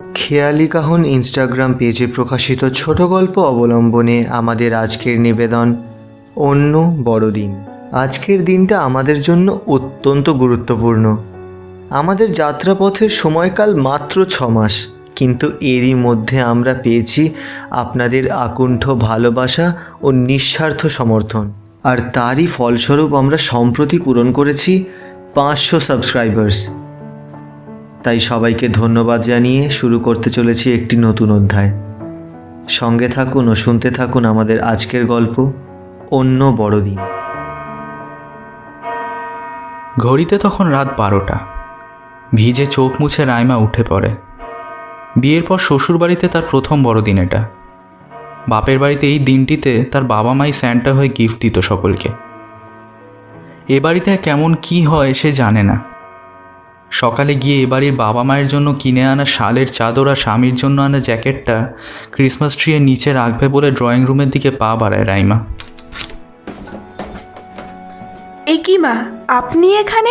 খেয়ালি কাহন ইনস্টাগ্রাম পেজে প্রকাশিত ছোট গল্প অবলম্বনে আমাদের আজকের নিবেদন, অন্য বড়দিন আজকের দিনটা আমাদের জন্য অত্যন্ত গুরুত্বপূর্ণ। আমাদের যাত্রাপথের সময়কাল মাত্র ছ মাস, কিন্তু এরই মধ্যে আমরা পেয়েছি আপনাদের আকুণ্ঠ ভালোবাসা ও নিঃস্বার্থ সমর্থন। আর তারই ফলস্বরূপ আমরা সম্প্রতি পূরণ করেছি পাঁচশো সাবস্ক্রাইবার্স। তাই সবাইকে ধন্যবাদ জানিয়ে শুরু করতে চলেছি একটি নতুন অধ্যায়। সঙ্গে থাকুন ও শুনতে থাকুন আমাদের আজকের গল্প, অন্য বড়দিন। ঘড়িতে তখন রাত বারোটা। ভিজে চোখ মুছে রাইমা উঠে পড়ে। বিয়ের পর শ্বশুরবাড়িতে তার প্রথম বড়দিন এটা। বাপের বাড়িতে এই দিনটিতে তার বাবা মাই স্যান্টা হয়ে গিফট দিত সকলকে। এ বাড়িতে কেমন কি হয় সে জানে না। সকালে গিয়ে এ বাড়ির বাবা মায়ের জন্য কিনে আনা শালের চাদর আর স্বামীর জন্য আনা জ্যাকেটটা ক্রিসমাস ট্রিয়ের নিচে রাখবে বলে ড্রয়িং রুমের দিকে পা বাড়ায় রাইমা। এ কি মা আপনি এখানে?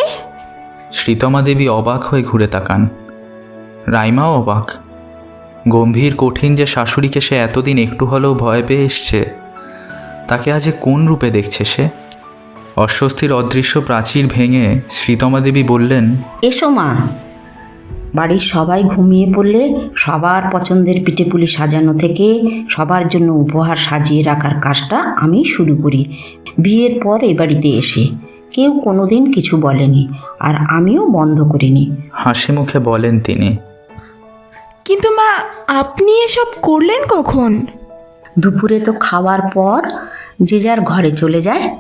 শ্রীতমা দেবী অবাক হয়ে ঘুরে তাকান। রাইমাও অবাক। গম্ভীর কঠিন যে শাশুড়িকে সে এতদিন একটু হলেও ভয় পেয়ে এসছে তাকে আজ কোন রূপে দেখছে সে? অস্বস্তির অদৃশ্য প্রাচীর ভেঙে শ্রীতমা দেবী বললেন এসো মা। বাড়ির সবাই ঘুমিয়ে পড়লে সবার পছন্দের পিঠেপুলি সাজানো থেকে সবার জন্য উপহার সাজিয়ে রাখার কাজটা আমি শুরু করি। বিয়ের পর এ বাড়িতে এসে। কেউ কোনোদিন কিছু বলেনি আর আমিও বন্ধ করিনি। হাসি মুখে বলেন তিনি কিন্তু মা আপনি এসব করলেন কখন? দুপুরে তো খাওয়ার পর যে যার ঘরে চলে যায়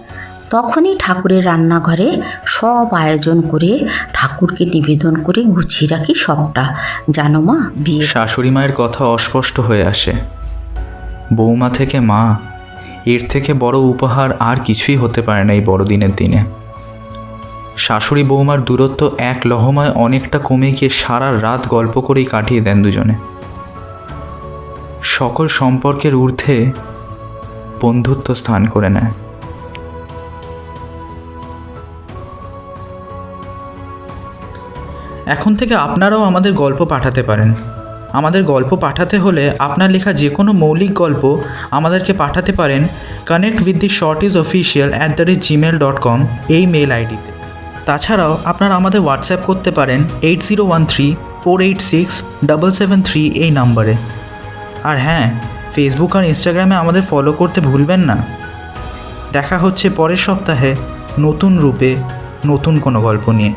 তখনই ঠাকুরের রান্নাঘরে সব আয়োজন করে ঠাকুরকে নিবেদন করে গুছিয়ে রাখি সবটা। জানো মা, বিয়ে শাশুড়ি মায়ের কথা অস্পষ্ট হয়ে আসে। বৌমা থেকে মা, এর থেকে বড় উপহার আর কিছুই হতে পারে না এই বড়দিনের দিনে। শাশুড়ি বৌমার দূরত্ব এক লহমায় অনেকটা কমে গিয়ে সারা রাত গল্প করেই কাটিয়ে দেন দুজনে। সকল সম্পর্কের ঊর্ধ্বে বন্ধুত্ব স্থান করে নেয়। এখন থেকে আপনারাও আমাদের গল্প পাঠাতে পারেন। আমাদের গল্প পাঠাতে হলে আপনার লেখা যে কোনো মৌলিক গল্প আমাদেরকে পাঠাতে পারেন connect with the short is official at the rate Gmail dot com এই মেল আইডিতে তাছাড়াও আপনারা আমাদের হোয়াটসঅ্যাপ করতে পারেন eight zero one three four eight six double seven three এই নাম্বারে। আর হ্যাঁ ফেসবুক আর ইনস্টাগ্রামে আমাদের ফলো করতে ভুলবেন না। দেখা হচ্ছে পরের সপ্তাহে নতুন রূপে নতুন কোনো গল্প নিয়ে।